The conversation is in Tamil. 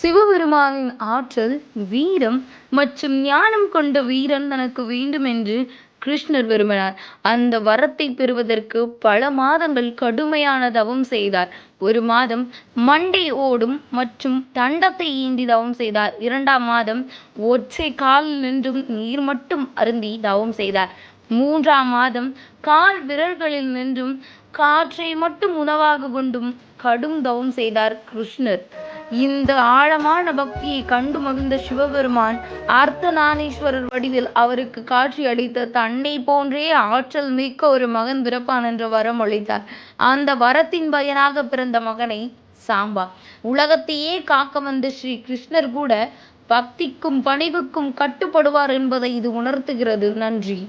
சிவபெருமானின் ஆற்றல் வீரம் மற்றும் ஞானம் கொண்ட வீரன் தனக்கு வேண்டும் என்று கிருஷ்ணர் விரும்பினார். அந்த வரத்தை பெறுவதற்கு பல மாதங்கள் கடுமையான தவம் செய்தார். ஒரு மாதம் மண்டை ஓடும் மற்றும் தண்டத்தை ஏந்தி தவம் செய்தார். இரண்டாம் மாதம் ஒற்றை காலில் நின்றும் நீர் மட்டும் அருந்தி தவம் செய்தார். மூன்றாம் மாதம் கால் விரல்களில் நின்றும் காற்றை மட்டும் உணவாக கொண்டும் கடும் தவம் செய்தார் கிருஷ்ணர். இந்த ஆழமான பக்தியை கண்டு மகிழ்ந்த சிவபெருமான் அர்த்தநானீஸ்வரர் வடிவில் அவருக்கு காட்சி அளித்த தன்னை போன்றே ஆற்றல் மிக்க ஒரு மகன் பிறப்பான் என்ற வரம் அளித்தார் அந்த வரத்தின் பயனாக பிறந்த மகனை சாம்பா. உலகத்தையே காக்க வந்த ஸ்ரீ கிருஷ்ணர் கூட பக்திக்கும் பணிவுக்கும் கட்டுப்படுவார் என்பதை இது உணர்த்துகிறது. நன்றி.